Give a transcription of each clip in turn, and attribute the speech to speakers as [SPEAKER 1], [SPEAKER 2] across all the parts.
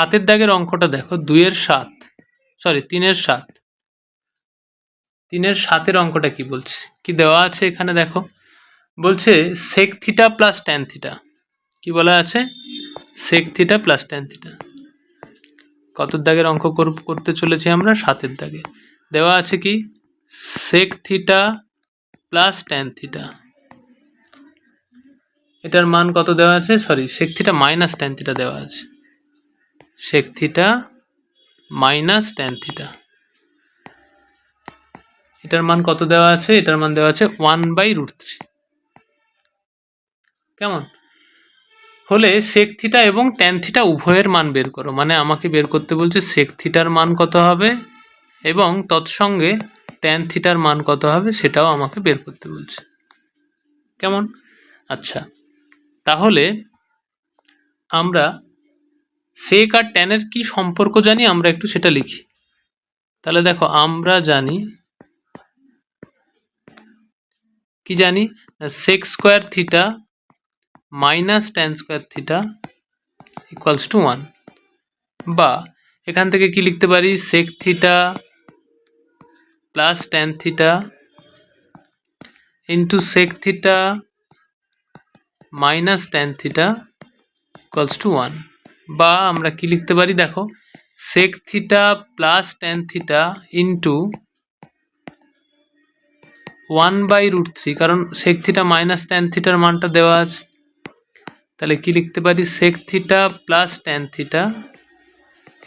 [SPEAKER 1] সাতের দাগের অঙ্কটা দেখো, দুইয়ের সাত সরি তিনের সাত। তিনের সাতের অঙ্কটা কি বলছে? কি দেওয়া আছে এখানে দেখো? বলছে sec theta plus tan theta কি বলা আছে? Sec theta plus tan theta কত দাগের অঙ্ক কর- করতে চলেছি আমরা? সাতের দাগে। দেওয়া আছে কি? Sec theta plus tan theta এটার মান কত দেওয়া আছে? Sorry sec theta minus tan theta দেওয়া আছে। Sec theta minus tan theta এটার মান কত দেওয়া আছে? এটার মান দেওয়া আছে ওয়ান বাই রুট থ্রি কেমন? হলে সেক থিটা এবং ট্যান থিটা উভয়ের মান বের করো। মানে আমাকে বের করতে বলছে সেক থিটার মান কত হবে এবং তৎসঙ্গে ট্যান থিটার মান কত হবে সেটাও আমাকে বের করতে বলছে। কেমন? আচ্ছা তাহলে আমরা সেক আর ট্যানের কি সম্পর্ক জানি? আমরা একটু সেটা লিখি। তাহলে দেখো, আমরা জানি কি জানি? Sec square theta minus tan square theta equals to one বা এখান থেকে কি লিখতে পারি? Sec theta plus tan theta into sec theta minus tan theta equals to one বা আমরা কি লিখতে পারি? দেখো sec theta plus tan theta into one by root three কারণ সেক থিটা মাইনাস ট্যান থিটার মানটা দেওয়া আছে। তাহলে কি লিখতে পারি? Sec theta plus tan theta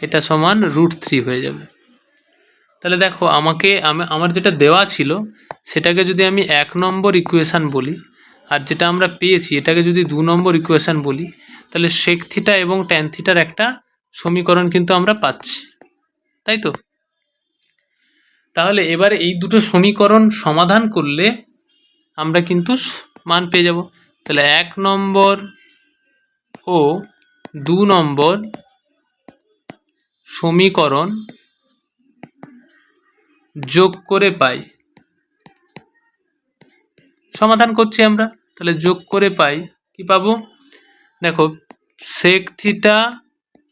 [SPEAKER 1] এটা সমান রুট থ্রি হয়ে যাবে। তাহলে দেখো, আমাকে, আমি- আমার যেটা দেওয়া ছিল, সেটাকে যদি আমি এক নম্বর ইকুয়েশান বলি, আর যেটা আমরা পেয়েছি, এটাকে যদি দু নম্বর ইকুয়েশান বলি তাহলে সেক থিটা এবং ট্যান থিটার একটা সমীকরণ কিন্তু আমরা পাচ্ছি, তাই তো? তাহলে এবারে এই দুটো সমীকরণ সমাধান করলে আমরা কিন্তু মান পেয়ে যাব। তাহলে এক নম্বর ও দু নম্বর সমীকরণ যোগ করে পাই। সমাধান করছি আমরা, তাহলে যোগ করে পাই কি পাবো? দেখো sec theta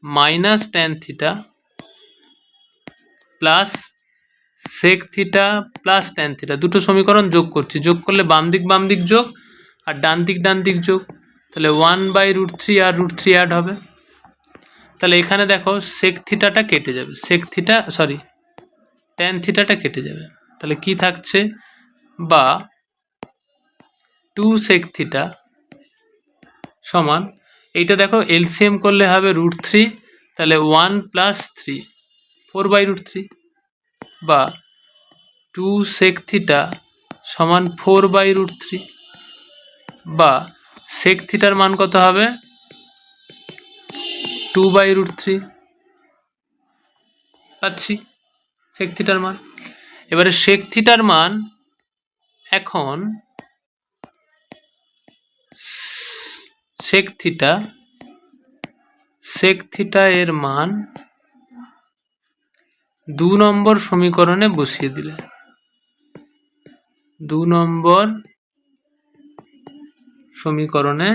[SPEAKER 1] minus tan theta plus sec theta plus tan theta দুটো সমীকরণ যোগ করছি। যোগ করলে বাম দিক বাম দিক যোগ আর ডান দিক ডান দিক যোগ। তাহলে ওয়ান বাই রুট থ্রি আর রুট থ্রি অ্যাড হবে। তাহলে এখানে দেখো সেক থিটাটা কেটে যাবে। সেক থিটা সরি ট্যান থিটাটা কেটে যাবে। তাহলে কি থাকছে? বা টু সেক থিটা সমান এইটা দেখো এলসিএম করলে হবে রুট থ্রি তাহলে one plus three four by root three বা টু সেক থিটা সমান ফোর বাই রুট থ্রি বা সেক থিটার মান কত হবে? টু বাই রুট থ্রি পাচ্ছি সেক থিটার মান। এবারে সেক থিটার মান এখন সেক থিটা সেক থিটা এর মান দু নম্বর সমীকরণে বসিয়ে দিলে। দু নম্বর সমীকরণে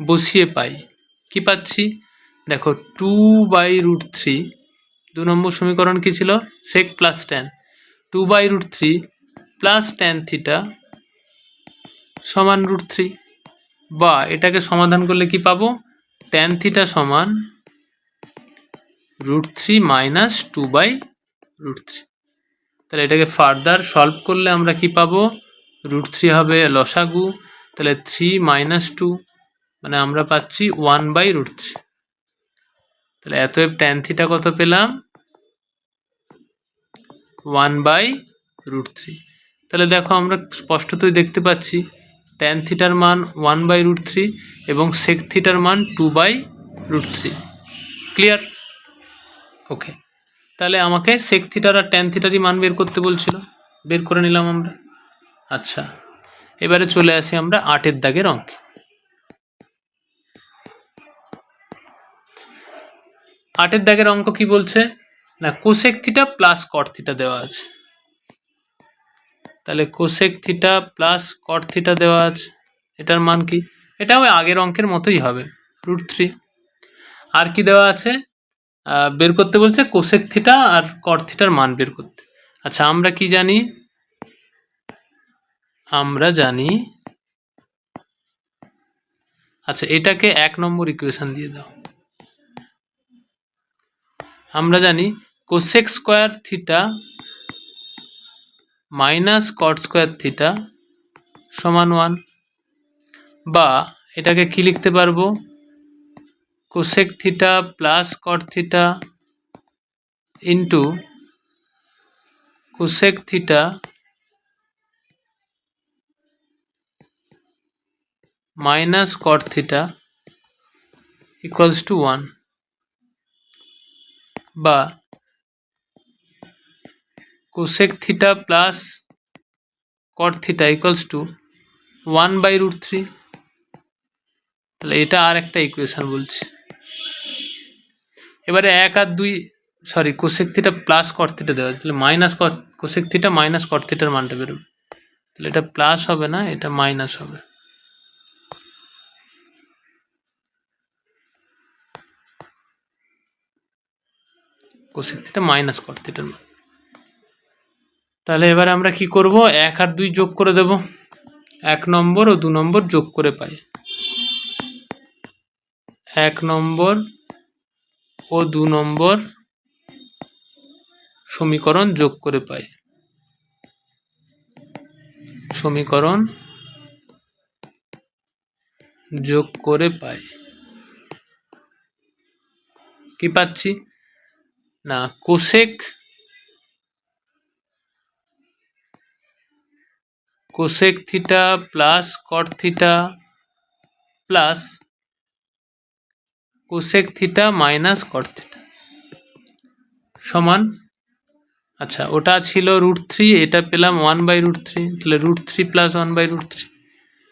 [SPEAKER 1] বসিয়ে পাই। কি পাচ্ছি? দেখো টু বাই রুট থ্রি দু নম্বর সমীকরণ কি ছিল? Sec plus tan two by root three plus tan theta সমান রুট থ্রি বা এটাকে সমাধান করলে কি পাবো? টেন থিটা সমান root three minus two by root three তাহলে এটাকে ফার্দার সলভ করলে আমরা কি পাবো? রুট থ্রি হবে লসাগু। তাহলে থ্রি মাইনাস টু মানে আমরা পাচ্ছি ওয়ান বাই রুট থ্রি তাহলে এতএব ট্যান থিটা কত পেলাম? One by root three. তাহলে দেখো আমরা স্পষ্টতই দেখতে পাচ্ছি ট্যান থিটার মান ওয়ান বাই রুট থ্রি এবং সেক থিটার মান two by root three. Clear? Okay. তাহলে আমাকে সেক থিটার আর ট্যান থিটারই মান বের করতে বলছিল। বের করে নিলাম আমরা। আচ্ছা। এবারে চলে আসি আমরা আটের দাগের অঙ্কে। আটের দাগের অঙ্ক কি বলছে? না cosec theta plus cot theta দেওয়া আছে। তাহলে cosec theta plus cot theta দেওয়া আছে। এটার মান কি? এটা ওই আগের অঙ্কের মতোই হবে রুট থ্রি আর কি দেওয়া আছে? বের করতে বলছে কোসেক থিটা আর কট থিটার মান বের করতে। আচ্ছা আমরা কি জানি? আমরা জানি আচ্ছা এটাকে এক নম্বর ইকুয়েশন দিয়ে দাও। আমরা জানি cosec square theta minus cot square theta সমান ওয়ান বা এটাকে কি লিখতে পারব? Cosec theta plus cot theta into cosec theta minus cot theta equals to one বা cosec theta plus cot theta equals to one by root three তাহলে এটা আর একটা ইকুয়েশন বলছি। এবারে এক আর দুই sorry cosec theta plus cot theta দেওয়া আছে। তাহলে minus cot cosec theta minus cot থিটার মানটা বেরোবে তাহলে এটা প্লাস হবে না, এটা মাইনাস হবে। কোসেক থিটা মাইনাস কট থিটার মান। তাহলে এবার আমরা কি করব? এক আর দুই যোগ করে দেব। এক নম্বর ও দু নম্বর যোগ করে পাই। এক নম্বর ও দু নম্বর সমীকরণ যোগ করে পাই। সমীকরণ যোগ করে পাই। কি পাচ্ছি? না cosec cosec theta plus cot theta plus cosec theta minus cot theta সমান। আচ্ছা ওটা ছিল রুট থ্রি এটা পেলাম ওয়ান বাই রুট থ্রি তাহলে root three plus one by root three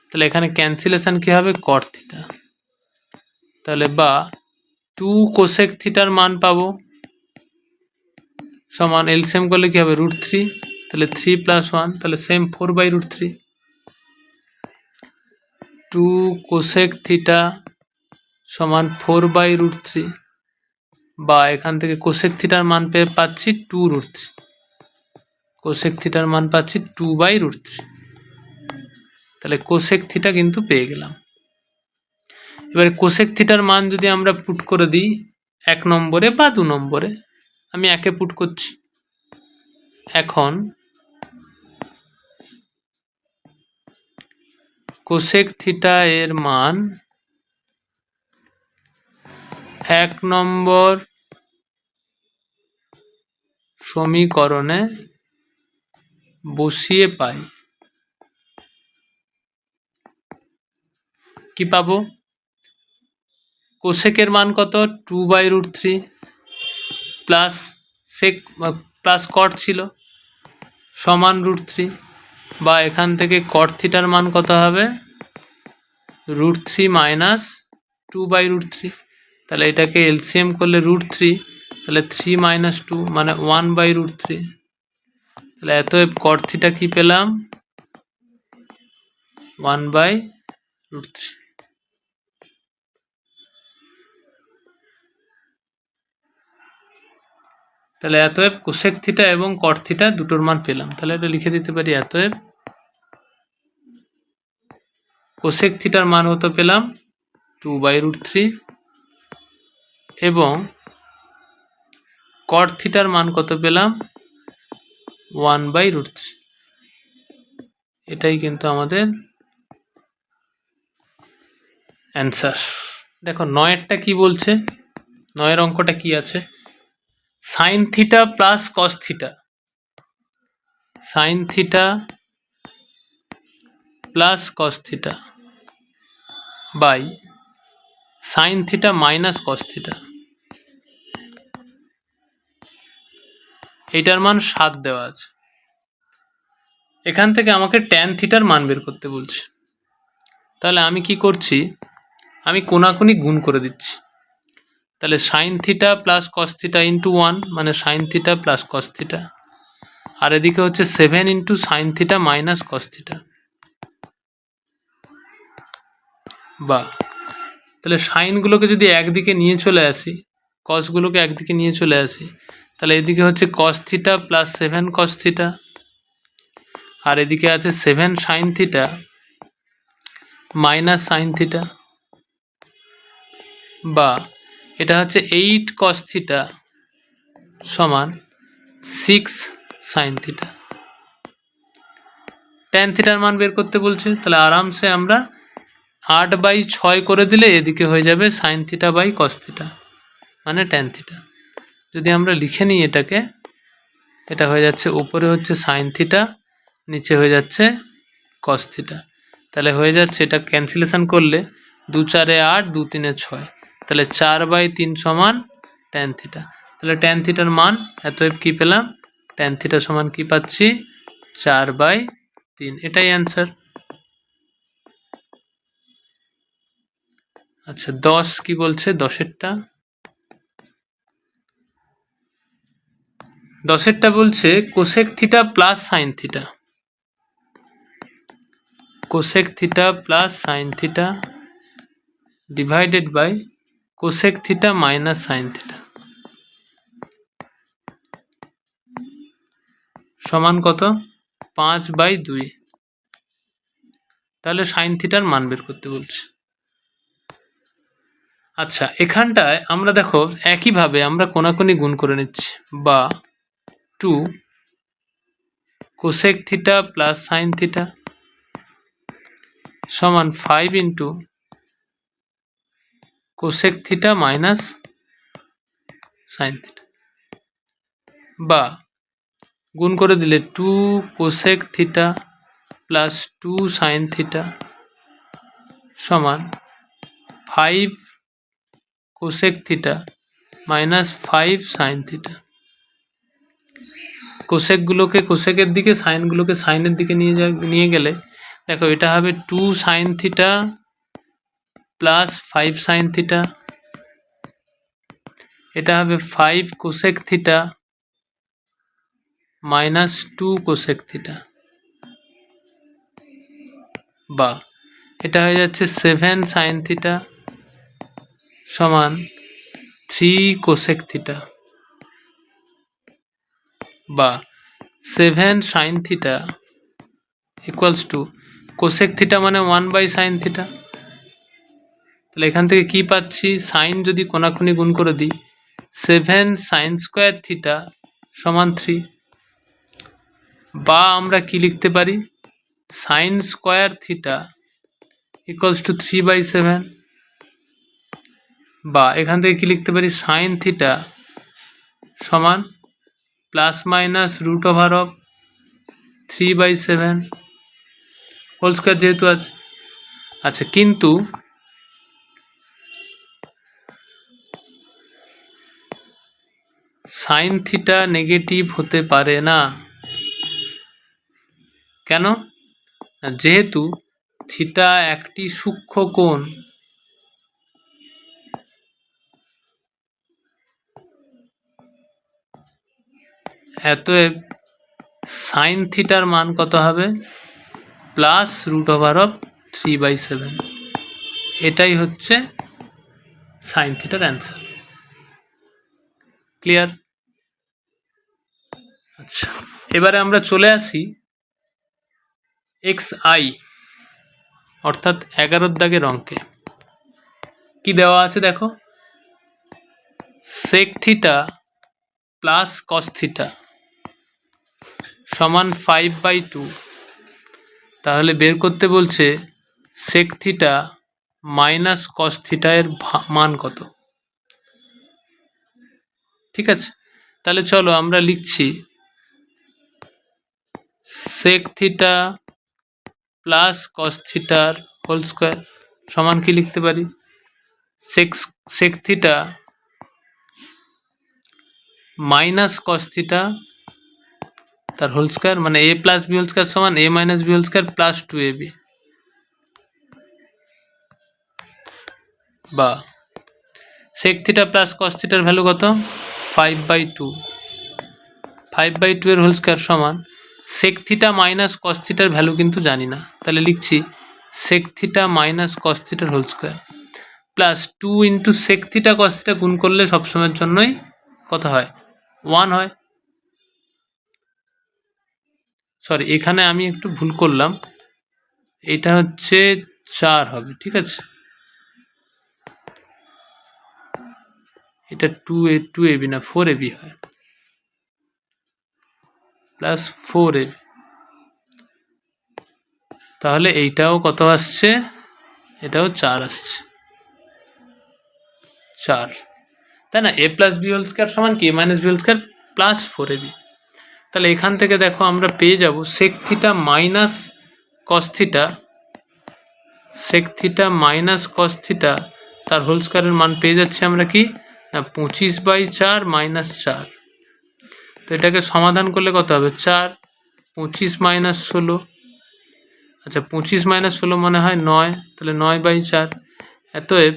[SPEAKER 1] তাহলে এখানে ক্যান্সেলেশন কী হবে? কট থিটা তাহলে বা টু কোসেক থিটার মান পাবো। সমান এলসিএম করলে কী হবে? রুট থ্রি তাহলে থ্রি প্লাস ওয়ান তাহলে same four by root three two cosec theta সমান ফোর বাই রুট থ্রি বা এখান থেকে কোসেক থিটার মান পেয়ে পাচ্ছি টু রুট থ্রি কোসেক থিটার মান পাচ্ছি টু বাই রুট থ্রি তাহলে কোসেক থিটা কিন্তু পেয়ে গেলাম। এবারে কোসেক থিটার মান যদি আমরা পুট করে দিই এক নম্বরে বা দু নম্বরে, আমি একে পুট করছি। এখন কোসেক থিটা এর মান এক নম্বর সমীকরণে বসিয়ে পাই। কি পাবো? কোসেকের মান কত? Two by root three plus sec plus cot ছিল, সমান রুট থ্রি বা এখান থেকে কট থিটার মান কত হবে? Root three minus two by root three তাহলে এটাকে এলসিএম করলে রুট থ্রি তাহলে থ্রি মাইনাস টু মানে ওয়ান বাই রুট থ্রি তাহলে এত কট থিটা কি পেলাম? ওয়ান বাই রুট থ্রি তাহলে এতএব কোসেক থিটা এবং কট থিটা দুটোর মান পেলাম। তাহলে এটা লিখে দিতে পারি এতএব কোসেক থিটার মান কত পেলাম? টু বাই রুট থ্রি এবং কট থিটার মান কত পেলাম? ওয়ান বাই রুট থ্রি এটাই কিন্তু আমাদের অ্যান্সার দেখো, নয়েরটা কি বলছে? নয়ের অঙ্কটা কি আছে? Sine theta plus cos theta sine theta plus cos theta by sine theta minus cos theta. এইটার মান সাত দেওয়া আছে। এখান থেকে আমাকে ট্যান থিটার মান বের করতে বলছে। তাহলে আমি কি করছি? আমি কোনাকুনি গুণ করে দিচ্ছি। তাহলে sine theta plus cos theta into one মানে সাইন থিটা প্লাস কস আর এদিকে হচ্ছে seven into sine theta minus cos theta. বা তাহলে সাইনগুলোকে যদি একদিকে নিয়ে চলে আসি কসগুলোকে একদিকে নিয়ে চলে আসি, তাহলে এদিকে হচ্ছে cos theta plus seven cos theta আর এদিকে আছে seven sine theta minus sine theta বা এটা হচ্ছে এইট কস থিটা সমান সিক্স সাইন থিটা ট্যান থিটার মান বের করতে বলছে, তাহলে আরামসে আমরা আট বাই ছয় করে দিলে এদিকে হয়ে যাবে sine theta by cos theta মানে ট্যান থিটা যদি আমরা লিখে নিই এটাকে, এটা হয়ে যাচ্ছে উপরে হচ্ছে সাইন থিটা নিচে হয়ে যাচ্ছে কস থিটা তাহলে হয়ে যাচ্ছে এটা ক্যান্সেলেশন করলে দু চারে আট, দু তিনে ছয়। তাহলে চার বাই তিন সমান ট্যান থিটা তাহলে ট্যান থিটার মান, এতএব কী পেলাম? ট্যান থিটা সমান কী পাচ্ছি? চার বাই তিন। এটাই অ্যান্সার আচ্ছা দশ কি বলছে? দশেরটা? দশেরটা বলছে, cosec theta plus sine theta. Cosec theta plus sine theta divided by cosec theta minus sine theta. সমান কত? পাঁচ বাই দুই। তাহলে সাইন থিটার মান বের করতে বলছে। আচ্ছা এখানটায় আমরা দেখো একইভাবে আমরা কোনাকুনি গুণ করে নিচ্ছি, বা two cosec theta plus sine theta সমান five into cosec theta minus sine theta বা গুণ করে দিলে two cosec theta plus two sine theta সমান five cosec theta minus five sine theta কোসেকগুলোকে কোসেকের দিকে সাইনগুলোকে সাইনের দিকে নিয়ে যা নিয়ে গেলে, দেখো এটা হবে two sine theta plus five sine theta এটা হবে five cosec theta minus two cosec theta বা এটা হয়ে যাচ্ছে সেভেন সাইন থিটা সমান থ্রি কোসেক থিটা বা seven sine theta equals to cosec theta মানে ওয়ান বাই সাইন থিটা তাহলে এখান থেকে কি পাচ্ছি? সাইন যদি কোনাকুনি গুণ করে দিই সেভেন সাইন স্কোয়ার থিটা সমান থ্রি বা আমরা কি লিখতে পারি? Sine square theta equals to three by seven বা এখান থেকে কি লিখতে পারি? সাইন থিটা সমান plus minus root over of three by seven whole square যেহেতু আছে। আচ্ছা কিন্তু সাইন থিটা নেগেটিভ হতে পারে না। কেন? যেহেতু থিটা একটি সূক্ষ্ম কোণ এতএব সাইন থিটার মান কত হবে? Plus root over of three by seven এটাই হচ্ছে সাইন থিটার অ্যান্সার ক্লিয়ার আচ্ছা এবারে আমরা চলে আসি এক্স আই অর্থাৎ এগারোর দাগের অঙ্কে। কি দেওয়া আছে দেখো? Sec theta plus cos theta সমান ফাইভ বাই টু তাহলে বের করতে বলছে sec theta minus cos theta এর মান কত? ঠিক আছে? তাহলে চলো আমরা লিখছি সেক থিটা প্লাস কস থিটার হোল স্কোয়ার সমান কি লিখতে পারি? Sex sec theta minus cos theta তার হোল স্কোয়ার মানে A plus B whole square সমান A minus B whole square plus two A B বা সেক থিটা প্লাস কস থিটার ভ্যালু কত? Five by two five by two এর whole square সমান sec theta minus cos থিটার value কিন্তু জানি না। তাহলে লিখছি সেক থিটা মাইনাস কস থিটার whole square plus two into sec theta cos theta গুণ করলে সবসময়ের জন্যই কত হয়? ওয়ান হয়। সরি এখানে আমি একটু ভুল করলাম। এটা হচ্ছে চার হবে, ঠিক আছে? এটা টু এ টু এবি না ফোর এবি হয়। প্লাস ফোর এবি তাহলে এইটাও কত আসছে? এটাও চার আসছে। চার। তাই না? A plus B whole square সমান কি? Minus B whole square plus four AB তাহলে এখান থেকে দেখো আমরা পেয়ে যাব sec theta minus cos theta sec theta minus cos theta তার হোল স্কোয়ারের মান পেয়ে যাচ্ছি আমরা কি? না, পঁচিশ বাই চার মাইনাস চার। তো এটাকে সমাধান করলে কত হবে? চার, পঁচিশ মাইনাস ষোলো। আচ্ছা পঁচিশ মাইনাস ষোলো মনে হয় নয়, তাহলে নয় বাই চার। এতএব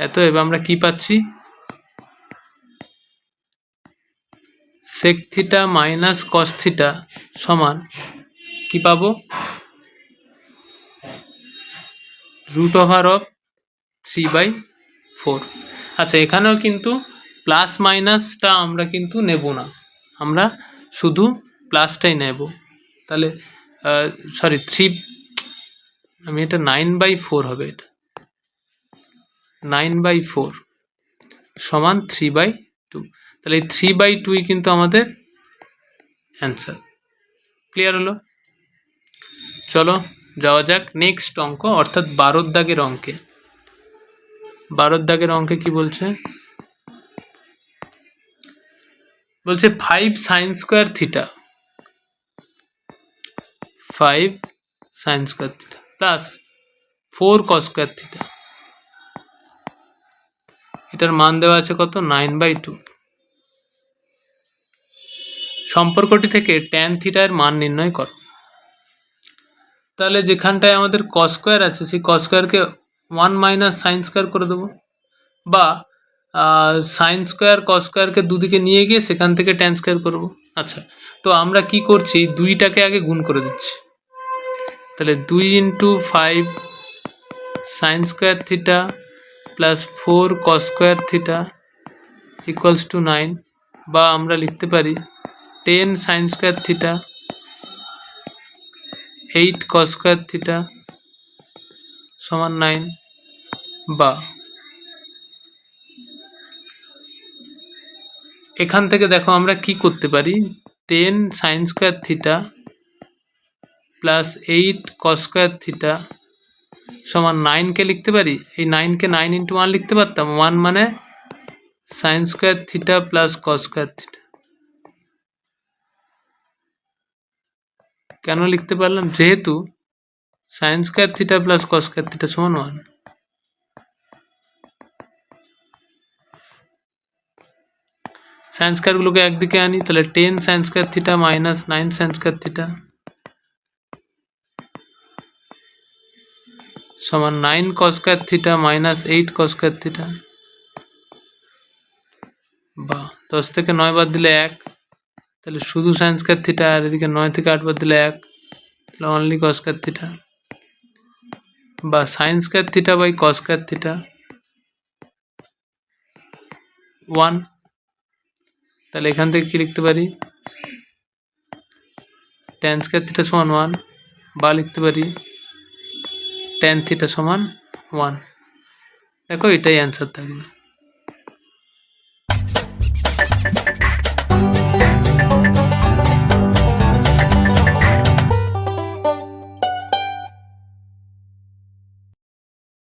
[SPEAKER 1] এতএব আমরা কি পাচ্ছি? Sec theta minus cos theta সমান কি পাবো? Root over of three by four আচ্ছা এখানেও কিন্তু প্লাস মাইনাসটা আমরা কিন্তু নেব না। আমরা শুধু প্লাসটাই নেব। তাহলে সরি থ্রি আমি এটা নাইন বাই ফোর হবে এটা। নাইন বাই ফোর সমান থ্রি বাই টু তাহলে এই থ্রি বাই টুই কিন্তু আমাদের অ্যান্সার ক্লিয়ার হলো? চলো, যাওয়া যাক নেক্সট অঙ্ক, অর্থাৎ বারোর দাগের অঙ্কে। বারোর দাগের অঙ্কে কি বলছে? বলছে five sine square theta five sine square theta plus four cos square theta এটার মান দেওয়া আছে কত? নাইন বাই টু সম্পর্কটি থেকে ট্যান থিটার মান নির্ণয় করো। তাহলে যেখানটায় আমাদের কস স্কোয়ার আছে, সেই কস স্কোয়ারকে ওয়ান মাইনাস সাইন স্কোয়ার করে দেবো। বা সাইন স্কোয়ার কস স্কোয়ারকে দুদিকে নিয়ে গিয়ে সেখান থেকে ট্যান স্কোয়ার করব আচ্ছা তো আমরা কি করছি? দুইটাকে আগে গুণ করে দিচ্ছি। তাহলে দুই into five sine square theta plus four cos square theta equals two nine বা আমরা লিখতে পারি ten sine square theta eight cos square theta সমান নাইন বা। এখান থেকে দেখো আমরা কি করতে পারি? Ten sine square theta plus eight cos square theta সমান নাইনকে লিখতে পারি? এই নাইনকে নাইন ইন্টু ওয়ান লিখতে পারতাম। ওয়ান মানে sine square theta plus cos square theta কেন লিখতে পারলাম যেহেতু sine square theta plus cos square theta সমান ওয়ান সাইন স্কোয়ারগুলোকে একদিকে আনি, তাহলে ten sine square theta minus nine sine square theta সমান nine cos square theta minus eight cos square theta বা দশ থেকে নয় বাদ দিলে এক। তাহলে শুধু সাইন স্কোয়ার থিটা আর এদিকে নয় থেকে আট বাদ দিলে এক, তাহলে অনলি কসকার থিটা। বা sine square theta by cos square theta. One. তাহলে এখান থেকে কি লিখতে পারি? ট্যান স্কোয়ার থিটা সমান ওয়ান বা লিখতে পারি টেন থিটা সমান ওয়ান দেখো এটাই অ্যান্সার থাকবে।